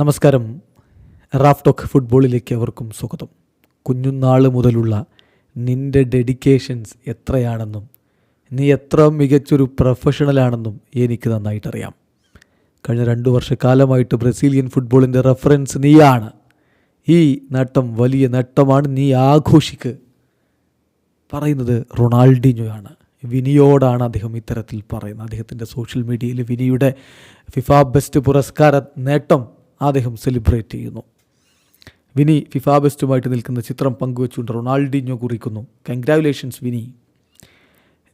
നമസ്കാരം. റാഫ്റ്റോക്ക് ഫുട്ബോളിലേക്ക് അവർക്കും സ്വാഗതം. കുഞ്ഞുനാൾ മുതലുള്ള നിന്റെ ഡെഡിക്കേഷൻസ് എത്രയാണെന്നും നീ എത്ര മികച്ചൊരു പ്രൊഫഷണലാണെന്നും എനിക്ക് നന്നായിട്ടറിയാം. കഴിഞ്ഞ രണ്ട് വർഷക്കാലമായിട്ട് ബ്രസീലിയൻ ഫുട്ബോളിന്റെ റെഫറൻസ് നീയാണ്. ഈ നേട്ടം വലിയ നേട്ടമാണ് നീ ആഘോഷിക്ക്. പറയുന്നത് റൊണാൾഡിനോയാണ്. വിനിയോടാണ് അദ്ദേഹം ഇത്തരത്തിൽ പറയുന്നത്. അദ്ദേഹത്തിന്റെ സോഷ്യൽ മീഡിയയിൽ വിനിയുടെ ഫിഫ ബെസ്റ്റ് പുരസ്കാര നേട്ടം അദ്ദേഹം സെലിബ്രേറ്റ് ചെയ്യുന്നു. വിനി ഫിഫ ബെസ്റ്റുമായിട്ട് നിൽക്കുന്ന ചിത്രം പങ്കുവെച്ചുകൊണ്ട് റൊണാൾഡിനോ കുറിക്കുന്നു. കൺഗ്രാറ്റുലേഷൻസ് വിനി.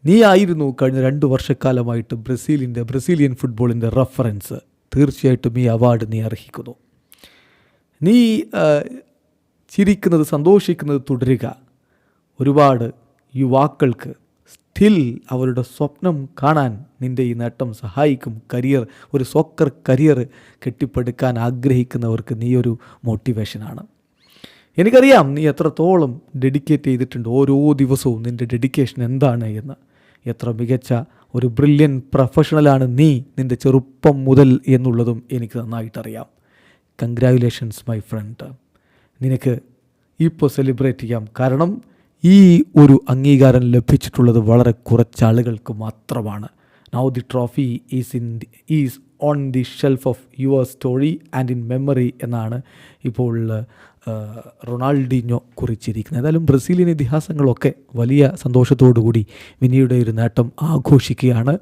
നീ ആയിരുന്നു കഴിഞ്ഞ രണ്ട് വർഷക്കാലമായിട്ട് ബ്രസീലിന്റെ ബ്രസീലിയൻ ഫുട്ബോളിന്റെ റഫറൻസ്. തീർച്ചയായിട്ടും ഈ അവാർഡ് നീ അർഹിക്കുന്നു. നീ ചിരിക്കുന്നത് സന്തോഷിക്കുന്നത് തുടരുക. ഒരുപാട് യുവാക്കൾക്ക് സ്റ്റിൽ അവരുടെ സ്വപ്നം കാണാൻ നിന്റെ ഈ നേട്ടം സഹായിക്കും. കരിയർ ഒരു സോക്കർ കരിയർ കെട്ടിപ്പടുക്കാൻ ആഗ്രഹിക്കുന്നവർക്ക് നീ ഒരു മോട്ടിവേഷനാണ് എനിക്കറിയാം നീ എത്രത്തോളം ഡെഡിക്കേറ്റ് ചെയ്തിട്ടുണ്ട് ഓരോ ദിവസവും നിന്റെ ഡെഡിക്കേഷൻ എന്താണ് എന്ന്. എത്ര മികച്ച ഒരു ബ്രില്യൻ പ്രൊഫഷണലാണ് നീ നിന്റെ ചെറുപ്പം മുതൽ എന്നുള്ളതും എനിക്ക് നന്നായിട്ടറിയാം. കൺഗ്രാജുലേഷൻസ് മൈ ഫ്രണ്ട് നിനക്ക് ഇപ്പോൾ സെലിബ്രേറ്റ് ചെയ്യാം. കാരണം ഈ ഒരു അംഗീകാരം ലഭിച്ചിട്ടുള്ളത് വളരെ കുറച്ച് ആളുകൾക്ക് മാത്രമാണ്. Now the trophy is in is on the shelf of your story and in memory എന്നാണ് ഇപ്പോൾ റൊണാൾഡിനോ കുറിച്ചിരിക്കുന്നത്. ഏതായാലും ബ്രസീലിയൻ ഇതിഹാസങ്ങളൊക്കെ വലിയ സന്തോഷത്തോടു കൂടി വിനിയുടെ ഒരു നേട്ടം ആഘോഷിക്കുകയാണ്.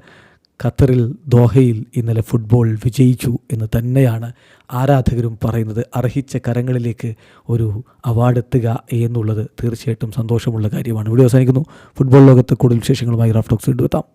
ഖത്തറിൽ ദോഹയിൽ ഇന്നലെ ഫുട്ബോൾ വിജയിച്ചു എന്ന് തന്നെയാണ് ആരാധകരും പറയുന്നത്. അർഹിച്ച കരങ്ങളിലേക്ക് ഒരു അവാർഡ് എത്തുക എന്നുള്ളത് തീർച്ചയായിട്ടും സന്തോഷമുള്ള കാര്യമാണ്. ഇവിടെ അവസാനിക്കുന്നു. ഫുട്ബോൾ ലോകത്ത് കൂടുതൽ വിശേഷങ്ങളുമായി റാഫ്റ്റോക്സ് വീണ്ടും എത്താം.